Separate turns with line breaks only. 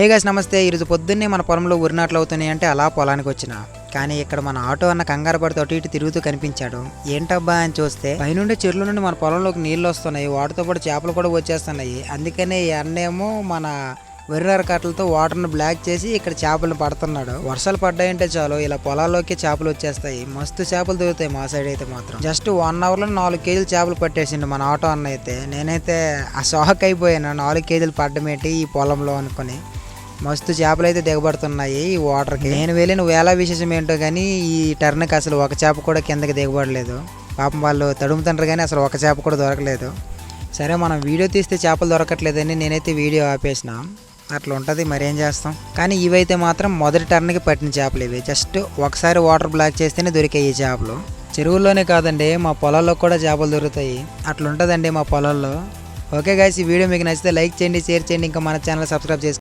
హే gas నమస్తే. ఈరోజు పొద్దున్నే మన పొలంలో ఉరినాట్లు అవుతున్నాయి అంటే అలా పొలానికి వచ్చిన. కానీ ఇక్కడ మన ఆటో అన్న కంగారు పడితే అటు ఇటు తిరుగుతూ కనిపించాడు. ఏంటబ్బా అని చూస్తే పైనుండి చెరువుల నుండి మన పొలంలోకి నీళ్ళు వస్తున్నాయి. వాటితో పాటు చేపలు కూడా వచ్చేస్తున్నాయి. అందుకనే ఈ అన్నేమో మన వెర్రర కట్టలతో వాటర్ను బ్లాక్ చేసి ఇక్కడ చేపలను పడుతున్నాడు. వర్షాలు పడ్డాయంటే చాలు ఇలా పొలాల్లోకి చేపలు వచ్చేస్తాయి. మస్తు చేపలు దొరుకుతాయి మా సైడ్ అయితే మాత్రం. జస్ట్ వన్ అవర్లో నాలుగు కేజీలు చేపలు పట్టేసిండు మన ఆటో అన్న అయితే. నేనైతే ఆ షాక్ అయిపోయాను. నాలుగు కేజీలు పడ్డమేంటి ఈ పొలంలో అనుకుని. మస్తు చేపలు అయితే దిగబడుతున్నాయి ఈ వాటర్కి నేను వెళ్ళిన వేళ విశేషం ఏంటో కానీ ఈ టర్న్కి అసలు ఒక చేప కూడా కిందకి దిగబడలేదు. పాపం వాళ్ళు తడుముతుంటారు కానీ అసలు ఒక చేప కూడా దొరకలేదు. సరే మనం వీడియో తీస్తే చేపలు దొరకట్లేదని నేనైతే వీడియో ఆపేసిన. అట్లా ఉంటుంది మరేం చేస్తాం? కానీ ఇవైతే మాత్రం మొదటి టర్న్కి పట్టిన చేపలు ఇవి. జస్ట్ ఒకసారి వాటర్ బ్లాక్ చేస్తేనే దొరికాయి ఈ చేపలు. చెరువుల్లోనే కాదండి మా పొలాల్లో కూడా చేపలు దొరుకుతాయి. అట్లుంటుందండి మా పొలాల్లో. ఓకే గాయస్ ఈ వీడియో మీకు నచ్చితే లైక్ చేయండి షేర్ చేయండి ఇంకా మన ఛానల్ సబ్స్క్రైబ్ చేసుకోండి